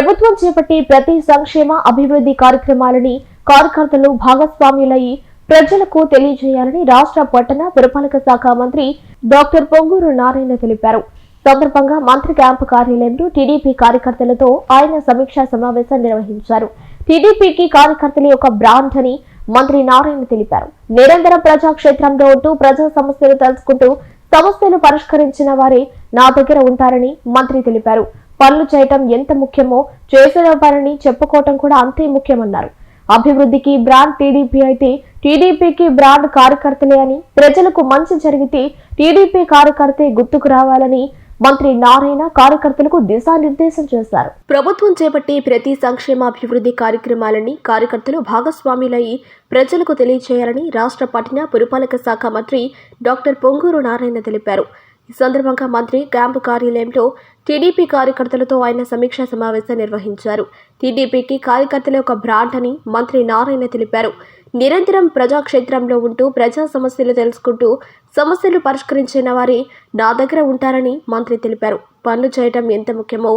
ప్రభుత్వం చేపట్టే ప్రతి సంక్షేమ అభివృద్ధి కార్యక్రమాలని కార్యకర్తలు భాగస్వామ్యులయ్యి ప్రజలకు తెలియజేయాలని రాష్ట్ర పట్టణ పురపాలక శాఖ మంత్రి డాక్టర్ పొంగూరు నారాయణ తెలిపారు. సందర్భంగా మంత్రి క్యాంపు కార్యాలయంలో టీడీపీ కార్యకర్తలతో ఆయన సమీక్షా సమావేశం నిర్వహించారు. టీడీపీకి కార్యకర్తల యొక్క బ్రాండ్ అని మంత్రి నారాయణ తెలిపారు. నిరంతరం ప్రజాక్షేత్రంలో ఉంటూ ప్రజా సమస్యలు తెలుసుకుంటూ సమస్యలు పరిష్కరించిన వారే నా దగ్గర ఉంటారని మంత్రి తెలిపారు. పనులు చేయటం ఎంత ముఖ్యమో చేసిన పనిని చెప్పుకోవటం కూడా అంతే ముఖ్యమన్నారు. అభివృద్ధికి బ్రాండ్ టీడీపీ అయితే టీడీపీకి బ్రాండ్ కార్యకర్తలే అని ప్రజలకు మంచి జరిగితే టీడీపీ కార్యకర్తే గుర్తుకు రావాలని మంత్రి నారాయణ కార్యకర్తలకు దిశానిర్దేశం చేశారు. ప్రభుత్వం చేపట్టే ప్రతి సంక్షేమ అభివృద్ధి కార్యక్రమాలని కార్యకర్తలు భాగస్వాములై ప్రజలకు తెలియజేయాలని రాష్ట్ర పట్టణ పురపాలక శాఖ మంత్రి డాక్టర్ పొంగూరు నారాయణ తెలిపారు. ఈ సందర్భంగా మంత్రి క్యాంపు కార్యాలయంలో టీడీపీ కార్యకర్తలతో ఆయన సమీక్షా సమావేశం నిర్వహించారు. టీడీపీకి కార్యకర్తల యొక్క బ్రాండ్ అని మంత్రి నారాయణ తెలిపారు. నిరంతరం ప్రజాక్షేత్రంలో ఉంటూ ప్రజా సమస్యలు తెలుసుకుంటూ సమస్యలు పరిష్కరించిన వారే నా దగ్గర ఉంటారని మంత్రి తెలిపారు. పనులు చేయటం ఎంత ముఖ్యమో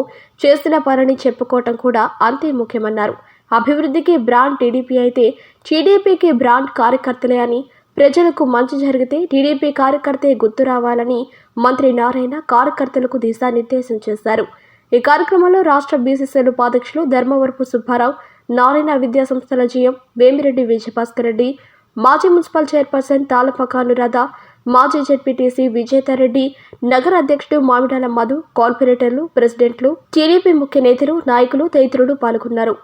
చేసిన పనిని చెప్పుకోవటం కూడా అంతే ముఖ్యమన్నారు. అభివృద్ధికి బ్రాండ్ టీడీపీ అయితే టీడీపీకి బ్రాండ్ కార్యకర్తలే అని ప్రజలకు మంచి జరిగితే టీడీపీ కార్యకర్తే గుర్తు రావాలని మంత్రి నారాయణ కార్యకర్తలకు దిశానిర్దేశం చేశారు. ఈ కార్యక్రమంలో రాష్ట్ర బీసీసీఎల్ ఉపాధ్యక్షులు ధర్మవరపు సుబ్బారావు నారాయణ విద్యా సంస్థల జీఎం వేమిరెడ్డి విజయభాస్కర్ రెడ్డి మాజీ మున్సిపల్ చైర్పర్సన్ తాలపక అనురాధ మాజీ జెడ్పీటీసీ విజేతారెడ్డి నగర అధ్యక్షుడు మామిడాల మధు కార్పొరేటర్లు ప్రెసిడెంట్లు టీడీపీ ముఖ్య నేతలు నాయకులు తదితరులు పాల్గొన్నారు.